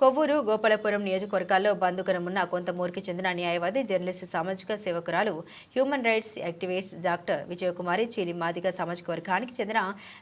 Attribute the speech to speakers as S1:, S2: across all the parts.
S1: కొవ్వూరు గోపాలపురం నియోజకవర్గాల్లో బంధుకనమున్న కొంతమూరికి చెందిన న్యాయవాది జర్నలిస్ట్ సామాజిక సేవకురాలు human rights activist doctor Vijayakumari Cheeli Madiga సామాజిక వర్గానికి చెందిన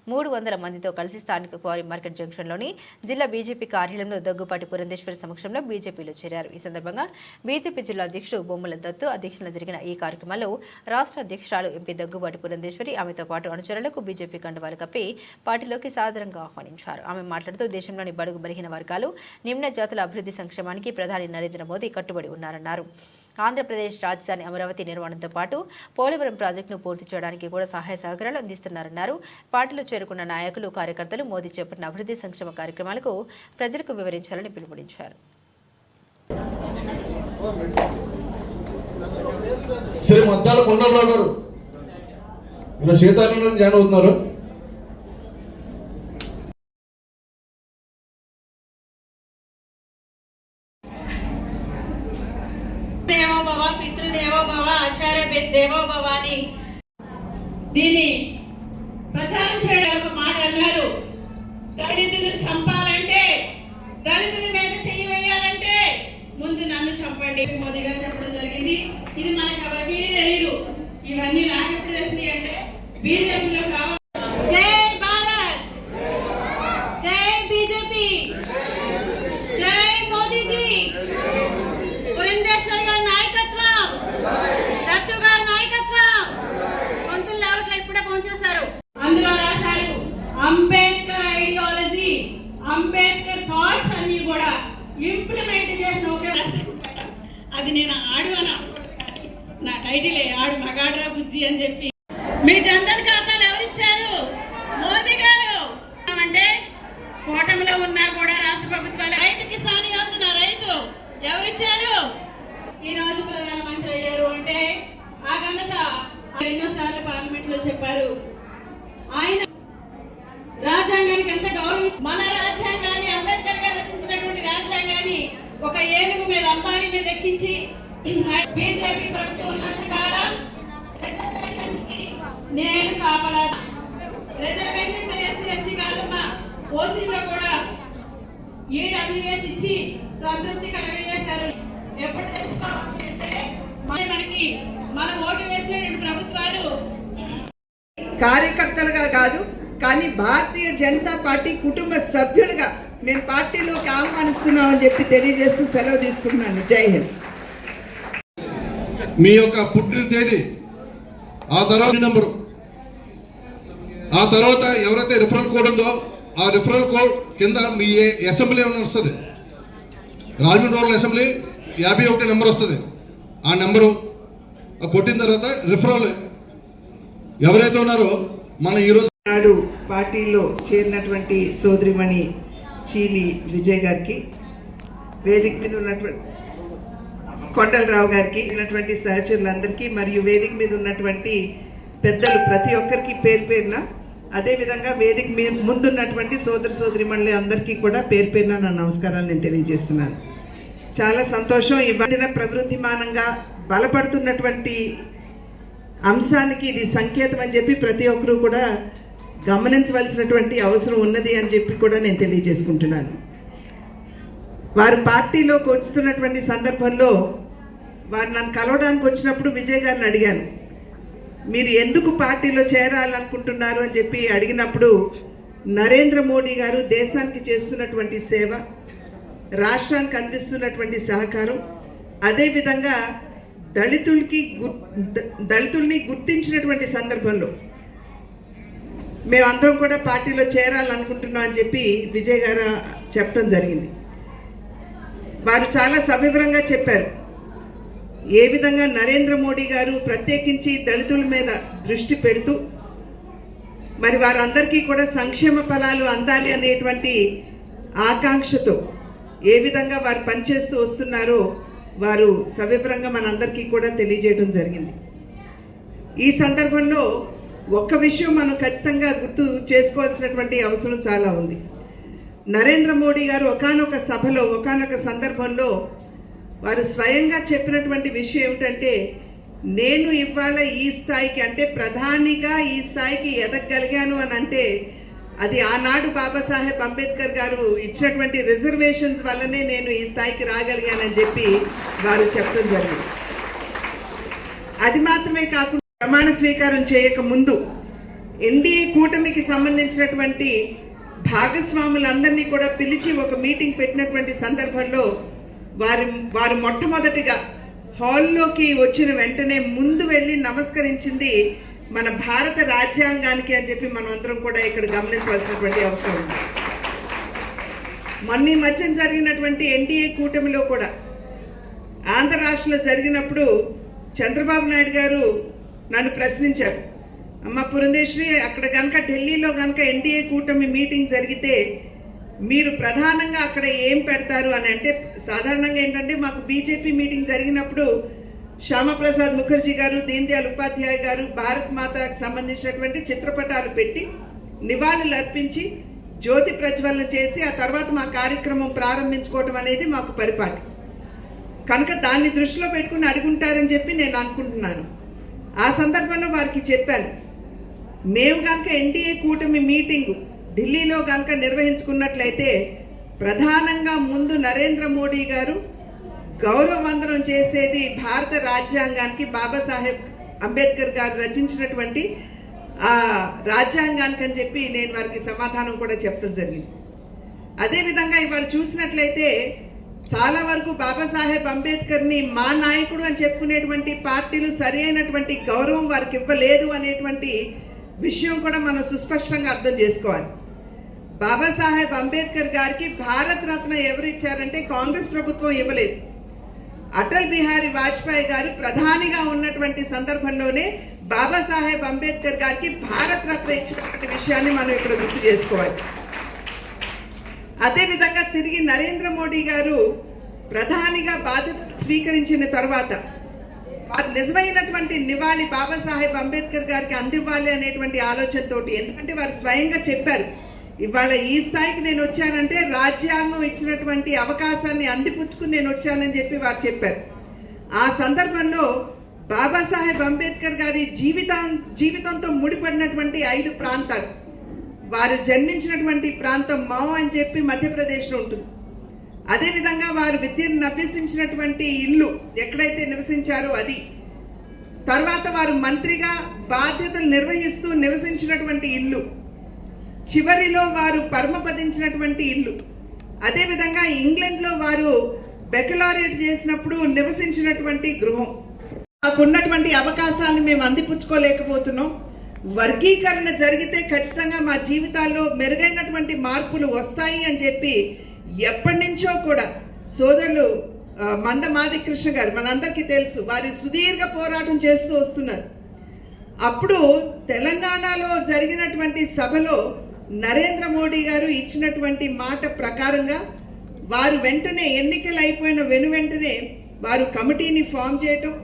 S1: మూడు వందల మందితో కలిసి స్థానిక క్వారీ మార్కెట్ జంక్షన్లోని జిల్లా బీజేపీ కార్యాలయంలో దగ్గుపాటి పురంధేశ్వరి సమక్షంలో బీజేపీలో చేరారు. ఈ సందర్భంగా బీజేపీ జిల్లా అధ్యక్షుడు బొమ్మల దత్తు అధ్యక్షతన జరిగిన ఈ కార్యక్రమంలో రాష్ట్ర అధ్యక్షురాలు ఎంపీ దగ్గుబాటి పురంధేశ్వరి ఆమెతో పాటు అనుచరులకు బీజేపీ కండువాలు కప్పి పార్టీలోకి సాదరంగా ఆహ్వానించారు. ఆమె మాట్లాడుతూ దేశంలోని బడుగు బలహీన వర్గాలు నిమ్న జాతుల అభివృద్ధి సంక్షేమానికి ప్రధాని నరేంద్ర మోదీ కట్టుబడి ఉన్నారన్నారు. ఆంధ్రప్రదేశ్ రాజధాని అమరావతి నిర్మాణంతో పాటు పోలవరం ప్రాజెక్టును పూర్తి చేయడానికి కూడా సహాయ సహకారాలు అందిస్తున్నారన్నారు. పార్టీలో చేరుకున్న నాయకులు కార్యకర్తలు మోదీ చేపట్టిన అభివృద్ధి సంక్షేమ కార్యక్రమాలకు ప్రజలకు వివరించాలని పిలుపునిచ్చారు.
S2: శ్రీ మద్దాల కొండలరావు గారు. ఇలా సీతారామన్ జాయిన్ అవుతున్నారు.
S3: దీన్ని ప్రచారం చేయడానికి ఒక మాట అన్నారు దళితులు చంపాలంటే దళితుల మీద చెయ్యి వేయాలంటే ముందు నన్ను చంపండి మోదీ గారు చెప్పడం జరిగింది ఇది మనకు ఎవరికి తెలియదు ఇవన్నీ నాకు ఎప్పుడు తెలిసినాయి అంటే బీజేపీలో కావాలి జై భారత్ జై బీజేపీ జై మోదీజీ పురంధేశ్వరి గారి నాయకత్వం దత్తు గారి నాయకత్వం గొంతులు లేవట్లే ఇప్పుడే పనిచేశారు అందులో రాశారు అంబేద్కర్ ఐడియాలజీ అంబేద్కర్ థాట్స్ అన్ని కూడా ఇంప్లిమెంట్ చేసిన ఒకే రాశారు. అది నేను ఆడు అని అనుకుంటున్నాను కానీ నా టైటిల్ ఆడు మగాడ్రా బుజ్జి అని చెప్పి మీ జన్ధన్ ఖాతాలు ఎవరిచ్చారు మోదీ గారు అంటే కూటమిలో ఉన్నా కూడా రాష్ట్ర ప్రభుత్వాలు రైతు కిసాన్ యోజన రైతు ఎవరిచ్చారు ఈ రోజు ప్రధానమంత్రి అయ్యారు అంటే ఆ ఘనత ఎన్నో సార్లు పార్లమెంట్ లో చెప్పారు. ఆయన రాజ్యాంగానికి ఎంత గౌరవం మన రాజ్యాంగాన్ని అంబేద్కర్ గారు రచించినటువంటి రాజ్యాంగాన్ని ఒక ఏనుగు మీద అంబానీ మీద ఎక్కించి బీజేపీ ప్రభుత్వం ఉన్నంత కాలం నేను కాపలా రిజర్వేషన్ ఎస్సీ ఎస్టీ కాదమ్మా. ఓసీలో కూడా ఈడబ్ల్యూఎస్ ఇచ్చి సంతృప్తి కలగజేశారు ఎప్పుడు తెలుసుకోవాలి అంటే మన- మనకి మన ఓటు
S4: కార్యకర్తలుగా కాదు కానీ భారతీయ జనతా పార్టీ కుటుంబ సభ్యులుగా నేను పార్టీలోకి ఆహ్వానిస్తున్నామని చెప్పి తెలియజేస్తూ సెలవు తీసుకుంటున్నాను. జై హింద్.
S2: మీ యొక్క పుట్టిన తేదీ ఆ తర్వాత నెంబరు. ఆ తర్వాత ఎవరైతే రిఫరల్ కోడ్ ఉందో ఆ రిఫరల్ కోడ్ కింద మీ ఏ- అసెంబ్లీ ఏమైనా వస్తుంది? రాజమండ్రి రోడ్ల అసెంబ్లీ యాభై ఒకటి నెంబర్ వస్తుంది. ఆ నెంబరు కొట్టిన తర్వాత రిఫరల్ ఎవరైతే ఉన్నారో మన ఈరోజు
S4: నాడు పార్టీలో చేరినటువంటి సోదరిమణి చీలి విజయ్ గారికి వేదిక మీద ఉన్నటువంటి కొండలరావు గారికి ఉన్నటువంటి సహచరులందరికీ మరియు వేదిక మీద ఉన్నటువంటి పెద్దలు ప్రతి ఒక్కరికి పేరు పేరున అదేవిధంగా వేదిక మీద ముందున్నటువంటి సోదర మండలి అందరికీ కూడా పేరు పేరున నా నమస్కారాలు నేను తెలియజేస్తున్నాను. చాలా సంతోషం. ఇవాళ ప్రవృత్తిమానంగా బలపడుతున్నటువంటి అంశానికి ఇది సంకేతం అని చెప్పి ప్రతి ఒక్కరూ కూడా గమనించవలసినటువంటి అవసరం ఉన్నది అని చెప్పి కూడా నేను తెలియజేసుకుంటున్నాను. వారు పార్టీలోకి వస్తున్నటువంటి సందర్భంలో వారు నన్ను కలవడానికి వచ్చినప్పుడు విజయ్ గారిని అడిగాను. మీరు ఎందుకు పార్టీలో చేరాలనుకుంటున్నారు అని చెప్పి అడిగినప్పుడు నరేంద్ర మోడీ గారు దేశానికి చేస్తున్నటువంటి సేవ రాష్ట్రానికి అందిస్తున్నటువంటి సహకారం అదేవిధంగా దళితులకి దళితుల్ని గుర్తించినటువంటి సందర్భంలో మేమందరం కూడా పార్టీలో చేరాలనుకుంటున్నాం అని చెప్పి విజయ్ గారు చెప్పడం జరిగింది. వారు చాలా సవివరంగా చెప్పారు. ఏ విధంగా నరేంద్ర మోడీ గారు ప్రత్యేకించి దళితుల మీద దృష్టి పెడుతూ మరి వారందరికీ కూడా సంక్షేమ ఫలాలు అందాలి అనేటువంటి ఆకాంక్షతో ఏ విధంగా వారు పనిచేస్తూ వస్తున్నారో వారు సవివరంగా మనందరికీ కూడా తెలియజేయడం జరిగింది. ఈ సందర్భంలో ఒక్క విషయం మనం ఖచ్చితంగా గుర్తు చేసుకోవాల్సినటువంటి అవసరం చాలా ఉంది. నరేంద్ర మోడీ గారు ఒకానొక సభలో ఒకానొక సందర్భంలో వారు స్వయంగా చెప్పినటువంటి విషయం ఏమిటంటే నేను ఇవాళ ఈ స్థాయికి అంటే ప్రధానిగా ఈ స్థాయికి ఎదగగలిగాను అని అంటే అది ఆనాడు బాబాసాహెబ్ అంబేద్కర్ గారు ఇచ్చినటువంటి రిజర్వేషన్స్ వల్లనే నేను ఈ స్థాయికి రాగలిగానని చెప్పి వారు చెప్పడం జరిగింది. అది మాత్రమే కాకుండా ప్రమాణ స్వీకారం చేయక ముందు ఎన్డీఏ కూటమికి సంబంధించినటువంటి భాగస్వాములందరినీ కూడా పిలిచి ఒక మీటింగ్ పెట్టినటువంటి సందర్భంలో వారి వారు మొట్టమొదటిగా హాల్లోకి వచ్చిన వెంటనే ముందు వెళ్ళి నమస్కరించింది మన భారత రాజ్యాంగానికి అని చెప్పి మనం అందరం కూడా ఇక్కడ గమనించవలసినటువంటి అవసరం ఉంది. మొన్న ఈ మధ్యన జరిగినటువంటి ఎన్డీఏ కూటమిలో కూడా ఆంధ్ర రాష్ట్రంలో జరిగినప్పుడు చంద్రబాబు నాయుడు గారు నన్ను ప్రశ్నించారు. అమ్మ పురంధేశ్వరి అక్కడ కనుక ఢిల్లీలో కనుక ఎన్డీఏ కూటమి మీటింగ్ జరిగితే మీరు ప్రధానంగా అక్కడ ఏం పెడతారు అని అంటే సాధారణంగా ఏంటంటే మాకు బీజేపీ మీటింగ్ జరిగినప్పుడు శ్యామప్రసాద్ ముఖర్జీ గారు దీన్దయాళ్ ఉపాధ్యాయ గారు భారత్ మాతకు సంబంధించినటువంటి చిత్రపటాలు పెట్టి నివాళులు అర్పించి జ్యోతి ప్రజ్వలన చేసి ఆ తర్వాత మా కార్యక్రమం ప్రారంభించుకోవడం అనేది మాకు పరిపాటి. కనుక దాన్ని దృష్టిలో పెట్టుకుని అడుగుంటారని చెప్పి నేను అనుకుంటున్నాను. ఆ సందర్భంలో వారికి చెప్పాను. మేము కనుక ఎన్డీఏ కూటమి మీటింగ్ ఢిల్లీలో కనుక నిర్వహించుకున్నట్లయితే ప్రధానంగా ముందు నరేంద్ర మోడీ గారు గౌరవవందనం చేసేది భారత రాజ్యాంగానికి బాబాసాహెబ్ అంబేద్కర్ గారు రచించినటువంటి ఆ రాజ్యాంగానికి అని చెప్పి నేను వారికి సమాధానం కూడా చెప్పడం జరిగింది. అదేవిధంగా ఇవాళ చూసినట్లయితే చాలా వరకు బాబాసాహెబ్ అంబేద్కర్ని మా నాయకుడు అని చెప్పుకునేటువంటి పార్టీలు సరి అయినటువంటి గౌరవం వారికి ఇవ్వలేదు అనేటువంటి విషయం కూడా మనం సుస్పష్టంగా అర్థం చేసుకోవాలి. బాబాసాహెబ్ అంబేద్కర్ గారికి భారత రత్న ఎవరు ఇచ్చారంటే కాంగ్రెస్ ప్రభుత్వం ఇవ్వలేదు. అటల్ బిహారీ వాజ్పేయి గారు ప్రధానిగా ఉన్నటువంటి సందర్భంలోనే బాబాసాహెబ్ అంబేద్కర్ గారికి భారత రత్న ఇచ్చినటువంటి విషయాన్ని మనం ఇక్కడ గుర్తు చేసుకోవాలి. అదేవిధంగా తిరిగి నరేంద్ర మోడీ గారు ప్రధానిగా బాధ్యత స్వీకరించిన తర్వాత వారు నిజమైనటువంటి నివాళి బాబాసాహెబ్ అంబేద్కర్ గారికి అందివ్వాలి అనేటువంటి ఆలోచనతోటి ఎందుకంటే వారు స్వయంగా చెప్పారు ఇవాళ ఈ స్థాయికి నేను వచ్చానంటే రాజ్యాంగం ఇచ్చినటువంటి అవకాశాన్ని అందిపుచ్చుకుని నేను వచ్చానని చెప్పి వారు చెప్పారు. ఆ సందర్భంలో బాబాసాహెబ్ అంబేద్కర్ గారి జీవితం జీవితంతో ముడిపడినటువంటి ఐదు ప్రాంతాలు. వారు జన్మించినటువంటి ప్రాంతం మావ్ అని చెప్పి మధ్యప్రదేశ్లో ఉంటుంది. అదేవిధంగా వారు విద్యను అభ్యసించినటువంటి ఇల్లు ఎక్కడైతే నివసించారో అది. తర్వాత వారు మంత్రిగా బాధ్యతలు నిర్వహిస్తూ నివసించినటువంటి ఇల్లు. చివరిలో వారు పరమపదించినటువంటి ఇల్లు. అదేవిధంగా ఇంగ్లండ్లో వారు బెకలారేట్ చేసినప్పుడు నివసించినటువంటి గృహం. మాకున్నటువంటి అవకాశాలను మేము అందిపుచ్చుకోలేకపోతున్నాం. వర్గీకరణ జరిగితే ఖచ్చితంగా మా జీవితాల్లో మెరుగైనటువంటి మార్పులు వస్తాయి అని చెప్పి ఎప్పటి నుంచో కూడా సోదరులు మంద మాదికృష్ణ గారు మనందరికీ తెలుసు వారి సుదీర్ఘ పోరాటం చేస్తూ వస్తున్నారు. అప్పుడు తెలంగాణలో జరిగినటువంటి సభలో నరేంద్ర మోడీ గారు ఇచ్చినటువంటి మాట ప్రకారంగా వారు వెంటనే ఎన్నికలు అయిపోయిన వెను వెంటనే వారు కమిటీని ఫామ్ చేయటం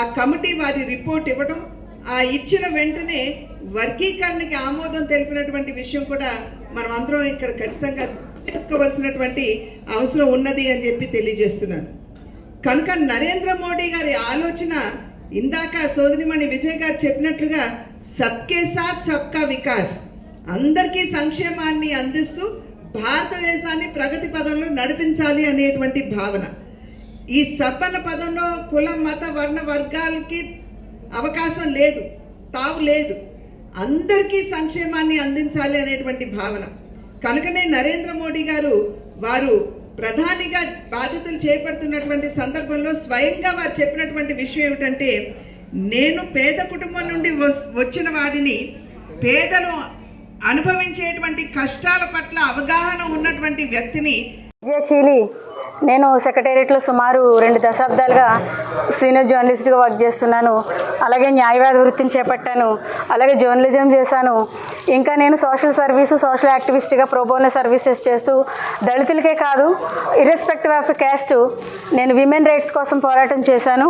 S4: ఆ కమిటీ వారి రిపోర్ట్ ఇవ్వడం ఆ ఇచ్చిన వెంటనే వర్గీకరణకి ఆమోదం తెలిపినటువంటి విషయం కూడా మనం అందరం ఇక్కడ ఖచ్చితంగా చేసుకోవాల్సినటువంటి అవసరం ఉన్నది అని చెప్పి తెలియజేస్తున్నాను. కనుక నరేంద్ర మోడీ గారి ఆలోచన ఇందాక సోదరిమణి విజయ్ గారు చెప్పినట్లుగా సబ్కే సాత్ సబ్కా వికాస్. అందరికీ సంక్షేమాన్ని అందిస్తూ భారతదేశాన్ని ప్రగతి పదంలో నడిపించాలి అనేటువంటి భావన. ఈ సబ్బన పదంలో కుల మత వర్ణ వర్గాలకి అవకాశం లేదు తావు లేదు. అందరికీ సంక్షేమాన్ని అందించాలి అనేటువంటి భావన. కనుకనే నరేంద్ర మోడీ గారు వారు ప్రధానిగా బాధ్యతలు చేపడుతున్నటువంటి సందర్భంలో స్వయంగా వారు చెప్పినటువంటి విషయం ఏమిటంటే నేను పేద కుటుంబం నుండి వచ్చిన వాడిని పేదను అనుభవించేటువంటి కష్టాల పట్ల అవగాహన ఉన్నటువంటి వ్యక్తిని
S5: విజయ చీలి నేను సెక్రటేరియట్లో సుమారు రెండు దశాబ్దాలుగా సీనియర్ జర్నలిస్ట్గా వర్క్ చేస్తున్నాను. అలాగే న్యాయవాద వృత్తిని చేపట్టాను. అలాగే జర్నలిజం చేశాను. ఇంకా నేను సోషల్ సర్వీస్ సోషల్ యాక్టివిస్ట్గా ప్రోబోన సర్వీసెస్ చేస్తూ దళితులకే కాదు ఇర్రెస్పెక్టివ్ ఆఫ్ క్యాస్ట్ నేను విమెన్ రైట్స్ కోసం పోరాటం చేశాను.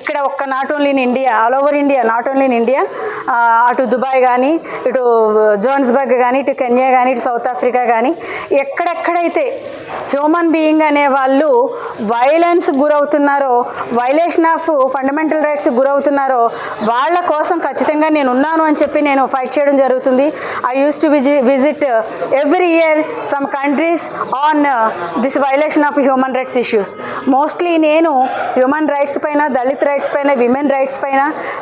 S5: ఇక్కడ ఒక్క not only in India all over India not only in India అటు దుబాయ్ కానీ ఇటు జోన్స్బర్గ్ కానీ ఇటు కెన్యా కానీ ఇటు సౌత్ ఆఫ్రికా కానీ ఎక్కడెక్కడైతే హ్యూమన్ బీయింగ్ అనే వాళ్ళు వాళ్ళు వైలెన్స్ గురవుతున్నారో వైలేషన్ ఆఫ్ ఫండమెంటల్ రైట్స్ గురవుతున్నారో వాళ్ళ కోసం ఖచ్చితంగా నేను ఉన్నాను అని చెప్పి నేను ఫైట్ చేయడం జరుగుతుంది. I use to visit every year some countries on this violation of human rights issues mostly నేను హ్యూమన్ రైట్స్ పైన దళిత్ రైట్స్ పైన విమెన్ రైట్స్ పైన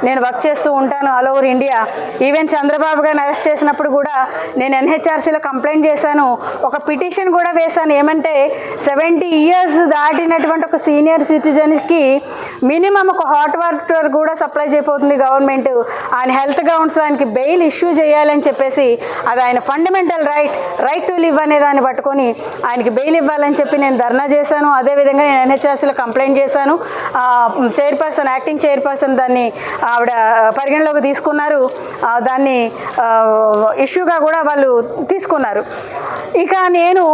S5: నేను వర్క్ చేస్తూ ఉంటాను all over India even Chandrababu గారిని అరెస్ట్ చేసినప్పుడు కూడా నేను ఎన్హెచ్ఆర్సీలో కంప్లైంట్ చేశాను. ఒక పిటిషన్ కూడా వేశాను. ఏమంటే సెవెంటీ ఇయర్స్ దాటినటువంటి ఒక సీనియర్ సిటిజన్కి మినిమం ఒక హాట్ వాటర్ కూడా సప్లై చేయబోతుంది గవర్నమెంట్ ఆయన హెల్త్గా ఉంచడానికి ఆయనకి బెయిల్ ఇష్యూ చేయాలని చెప్పేసి అది ఆయన fundamental right right to live అనే దాన్ని పట్టుకొని ఆయనకి బెయిల్ ఇవ్వాలని చెప్పి నేను ధర్నా చేశాను. అదేవిధంగా నేను ఎన్హెచ్ఆర్సీలో కంప్లైంట్ చేశాను. చైర్పర్సన్ యాక్టింగ్ చైర్పర్సన్ దాన్ని ఆవిడ పరిగణలోకి తీసుకున్నారు. దాన్ని ఇష్యూగా కూడా వాళ్ళు తీసుకున్నారు. ఇక నేను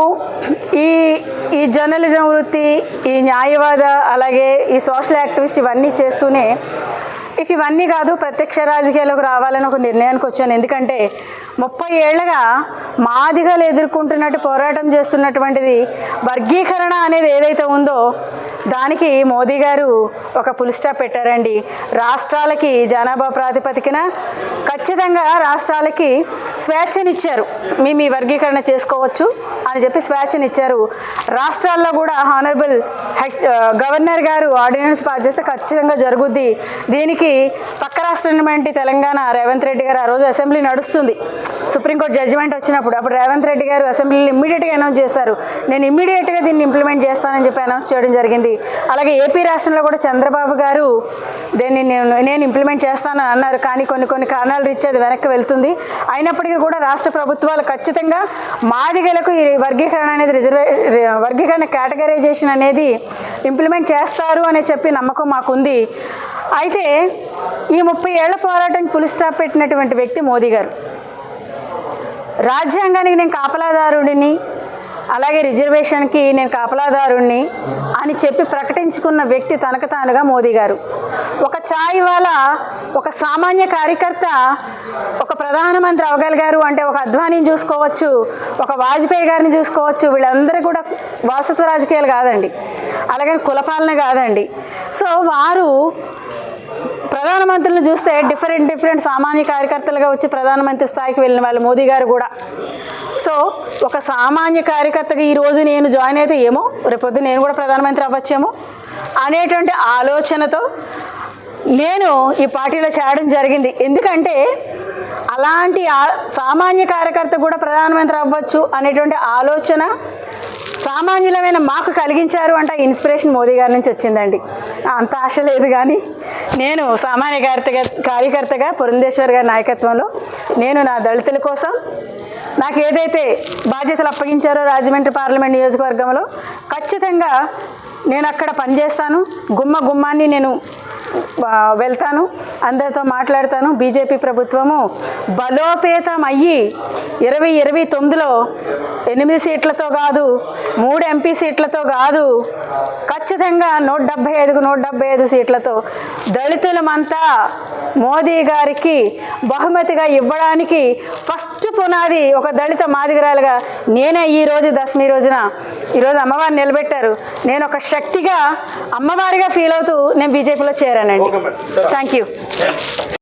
S5: ఈ ఈ జర్నలిజం వృత్తి ఈ న్యాయవాద అలాగే ఈ సోషల్ యాక్టివిస్ట్ ఇవన్నీ చేస్తూనే ఇక ఇవన్నీ కాదు ప్రత్యక్ష రాజకీయాల్లోకి రావాలని ఒక నిర్ణయానికి వచ్చాను. ఎందుకంటే ముప్పై ఏళ్ళగా మాదిగలు ఎదుర్కొంటున్నట్టు పోరాటం చేస్తున్నటువంటిది వర్గీకరణ అనేది ఏదైతే ఉందో దానికి మోదీ గారు ఒక పులి స్టాప్ పెట్టారండి. రాష్ట్రాలకి జనాభా ప్రాతిపదికన ఖచ్చితంగా రాష్ట్రాలకి స్వేచ్ఛనిచ్చారు. మీ మీ వర్గీకరణ చేసుకోవచ్చు అని చెప్పి స్వేచ్ఛనిచ్చారు. రాష్ట్రాల్లో కూడా హానరబుల్ గవర్నర్ గారు ఆర్డినెన్స్ పాస్ చేస్తే ఖచ్చితంగా జరుగుద్ది. దీనికి పక్క రాష్ట్రం తెలంగాణ రేవంత్ రెడ్డి గారు ఆ రోజు అసెంబ్లీ నడుస్తుంది. సుప్రీంకోర్టు జడ్జిమెంట్ వచ్చినప్పుడు అప్పుడు రేవంత్ రెడ్డి గారు అసెంబ్లీలో ఇమ్మీడియట్గా అనౌన్స్ చేశారు. నేను ఇమ్మీడియట్గా దీన్ని ఇంప్లిమెంట్ చేస్తానని చెప్పి అనౌన్స్ చేయడం జరిగింది. అలాగే ఏపీ రాష్ట్రంలో కూడా చంద్రబాబు గారు దీన్ని నేను నేను ఇంప్లిమెంట్ చేస్తానని అన్నారు. కానీ కొన్ని కొన్ని కారణాలు రీత్యా అది వెనక్కి వెళ్తుంది. అయినప్పటికీ కూడా రాష్ట్ర ప్రభుత్వాలు ఖచ్చితంగా మాదిగలకు ఈ వర్గీకరణ అనేది రిజర్వే వర్గీకరణ కేటగరైజేషన్ అనేది ఇంప్లిమెంట్ చేస్తారు అని చెప్పి నమ్మకం మాకుంది. అయితే ఈ ముప్పై ఏళ్ళ పోరాటానికి పులి స్టాప్ పెట్టినటువంటి వ్యక్తి మోదీ గారు. రాజ్యాంగానికి నేను కాపలాదారుడిని అలాగే రిజర్వేషన్కి నేను కాపలాదారుణ్ణి అని చెప్పి ప్రకటించుకున్న వ్యక్తి తనకు తానుగా మోదీ గారు. ఒక ఛాయ్ వాళ్ళ ఒక సామాన్య కార్యకర్త ఒక ప్రధానమంత్రి అవగలిగారు అంటే ఒక అద్వానీని చూసుకోవచ్చు ఒక వాజ్పేయి గారిని చూసుకోవచ్చు వీళ్ళందరూ కూడా వాసత రాజకీయాలు కాదండి. అలాగే కులపాలన కాదండి. సో వారు ప్రధానమంత్రులను చూస్తే డిఫరెంట్ డిఫరెంట్ సామాన్య కార్యకర్తలుగా వచ్చి ప్రధానమంత్రి స్థాయికి వెళ్ళిన వాళ్ళు మోదీ గారు కూడా. సో ఒక సామాన్య కార్యకర్తగా ఈరోజు నేను జాయిన్ అయితే ఏమో రేపొద్దు నేను కూడా ప్రధానమంత్రి అవ్వచ్చేమో అనేటువంటి ఆలోచనతో నేను ఈ పార్టీలో చేరడం జరిగింది. ఎందుకంటే అలాంటి సామాన్య కార్యకర్త కూడా ప్రధానమంత్రి అవ్వచ్చు అనేటువంటి ఆలోచన సామాన్యులమైన మాకు కలిగించారు అంటే ఇన్స్పిరేషన్ మోదీ గారి నుంచి వచ్చిందండి. అంత ఆశ లేదు కానీ నేను సామాన్య కార్యకర్తగా కార్యకర్తగా పురంధేశ్వర్ గారి నాయకత్వంలో నేను నా దళితుల కోసం నాకు ఏదైతే బాధ్యతలు అప్పగించారో రాజమండ్రి పార్లమెంట్ నియోజకవర్గంలో ఖచ్చితంగా నేను అక్కడ పనిచేస్తాను. గుమ్మ గుమ్మాన్ని నేను వెళ్తాను. అందరితో మాట్లాడతాను. బీజేపీ ప్రభుత్వము బలోపేతం అయ్యి ఇరవై ఇరవై తొమ్మిదిలో ఎనిమిది సీట్లతో కాదు మూడు ఎంపీ సీట్లతో కాదు ఖచ్చితంగా నూట డెబ్బై ఐదుకు నూట డెబ్బై ఐదు సీట్లతో దళితులమంతా మోదీ గారికి బహుమతిగా ఇవ్వడానికి ఫస్ట్ పునాది ఒక దళిత మాదిగరాలుగా నేనే ఈరోజు దశమి రోజున ఈరోజు అమ్మవారిని నిలబెట్టారు. నేను ఒక శక్తిగా అమ్మవారిగా ఫీల్ అవుతూ నేను బీజేపీలో చేరాను. చేరానండి థ్యాంక్ యూ